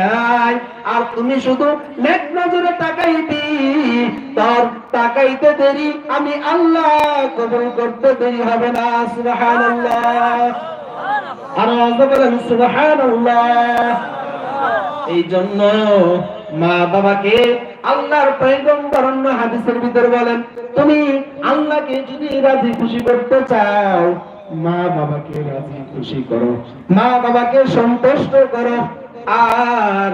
নাই। আর তুমি শুধু নজরে তাকাইবি তোর তাকাইতে দেরি, আমি আল্লাহ কবুল করতে দেরি হবে না এই জন্য মা বাবাকে আল্লাহর পয়গম্বর হাদিসের ভিতরে বলেন, তুমি আল্লাহকে যদি রাজি খুশি করতে চাও, মা বাবাকে রাজি খুশি করো। মা বাবাকে সন্তুষ্ট করো। আর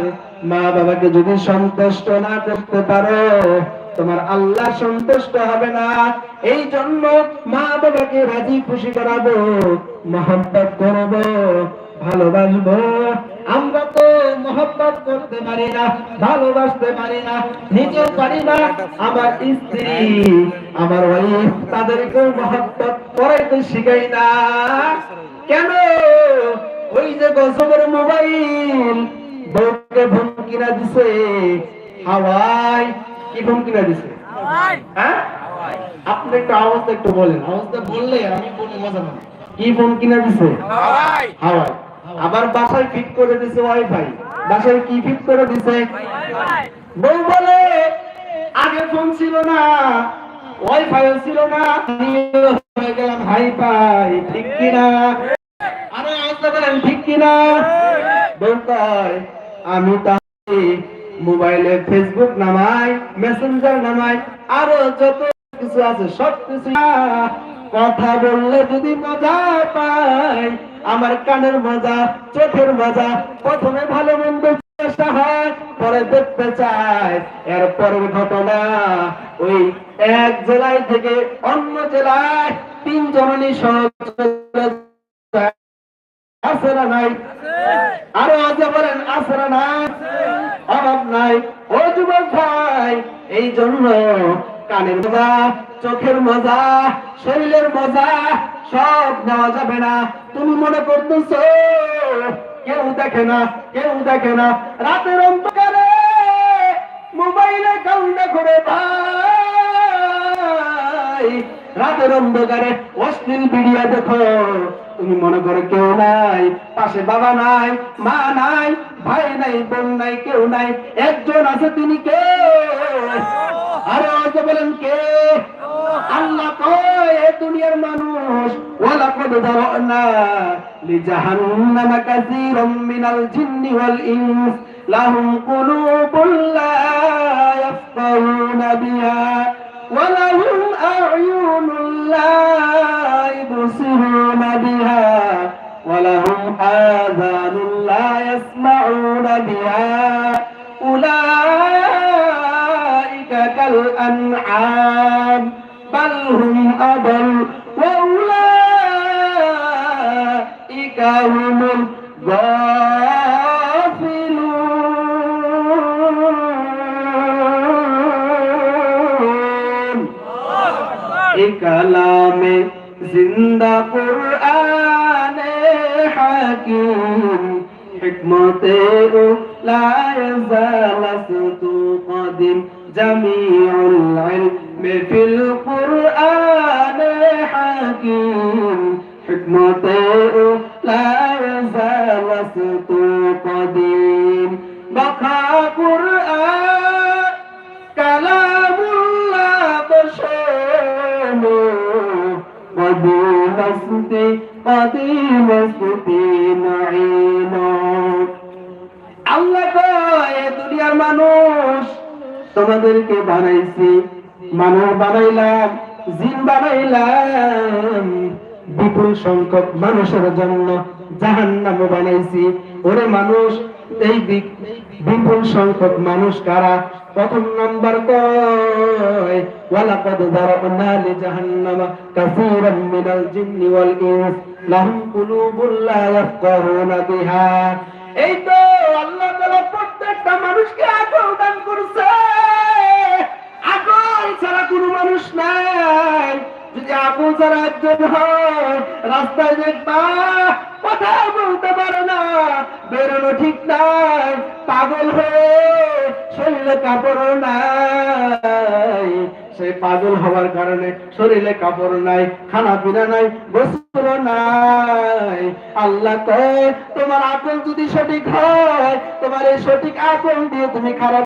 মা বাবাকে যদি সন্তুষ্ট না করতে পারো, তোমার আল্লাহ সন্তুষ্ট হবে না। এই জন্য মা বাবাকে রাজি খুশি করাবো, মহব্বত করব, ভালোবাসবো। আমরা তো মহব্বত করতে পারি না, ভালোবাসতে পারি না। নিজেও পারি না আমার স্ত্রী, আমার ওয়াইফ তাদেরকেও মহব্বত করাইতে শিখাই না। কেন? ওই যে গজবের মোবাইল বউকে ফোন কিনা দিছে। হাওয়াই কি ফোন কিনা দিছে? হ্যাঁ? আপনি একটু আওয়াজটা একটু বলেন। আওয়াজটা বললে আমি বলে মজা পাবো কি ফোন কিনা দিছে? হাওয়াই আবার বাসায় ফিট করে দিছে ওয়াইফাই। বাসায় কি ফিট করে দিছে? বউ বলে আগে ফোন ছিল না ওয়াইফাই ছিল না হয়ে গেলাম হাই ফাই ঠিক কিনা আরে আওয়াজটা বলেন ঠিক কিনা? কয় আমি তাহলে মোবাইলে ফেসবুক নামাই মেসেঞ্জার নামাই, আরও যত কিছু আছে সব কিছু কথা বললে যদি মজা পাই, আমার কানের মজা, চোখের মজা, প্রথমে ভালো মন্দ চেষ্টা হয়, পরে দেখতে চায়। এর পরের ঘটনা, ওই এক জেলায় থেকে অন্য জেলায় তিন জননী সহ। আছে নাই? আরও আজকে বলেন আছে নাই? অভাব নাই। ও যুবক ভাই, এই জন্য কানের মজা, চোখের মজা, শরীরের মজা, সব নেওয়া যাবে না। তুমি মনে করতেছো, কেউ দেখে না, কেউ দেখে না। রাতের অন্ধকারে মোবাইলে কাউন্টা করে ভাই নাই, রাতের অন্ধকারে অশ্লীল ভিডিও দেখো। তুমি মনে করো কেউ নাই, পাশে বাবা নাই, মা নাই, ভাই নাই, বোন নাই, কেউ নাই, একজন আছে তিনি কে? আরে অল্প বলেন কে? আল্লাহ কয়, এ দুনিয়ার মানুষ ওলা কদ দারনা লি জাহান্নামা কাসীরাম মিনাল জিন্নি ওয়াল ইনস, লাহুম কুলুবুল লা বিহা, ওয়ালা أعين لا يبصرون بها ولهم آذان لا يسمعون بها أولئك كالأنعام بل هم أضل وأولئك هم الغافلون কালামে জিন্দা কুরআনে হাকিম হিকমতে লা ইয়াজালাসতু কদিম জামিউল ইলমি ফিল কুরআনে হাকিম হিকমতে মদিনাস্তি নাইনো আল্লাহ কয় দুনিয়ার মানুষ, তোমাদেরকে বানাইছি। মানুষ বানাইলাম, জিন বানাইলাম। বিপুল সংখ্যক মানুষের জন্য জাহান্নাম বানাইছি। ওরে মানুষ, এই বি- বিপুল সংখ্যক মানুষ কারা? প্রথম নাম্বার কয়, ওয়ালাকাদ যারানা লি জাহান্নামা কাসীরাম মিনাল জিন্নি ওয়াল ইনস। লাহুম কুলুবুন লা ইয়াফকাহুনা বিহা। এই তো আল্লাহ তাআলা প্রত্যেকটা মানুষকে আকল দান করছে। আকল ছাড়া কোনো মানুষ নাই। যদি আকল ছাড়া একজন হয়, রাস্তায় দেখবা কথা বলতে পারে না, বেরোনো ঠিক নাই, পাগল হয়ে শরীরে কাপড় নাই। সেই পাগল হওয়ার কারণে শরীরে কাপড় নাই, খানা পিনা নাই বস্ত্র নাই। আল্লাহ কয়, তোমার আকল যদি সঠিক হয়, তোমার এই সঠিক আকল দিয়ে তুমি খারাপ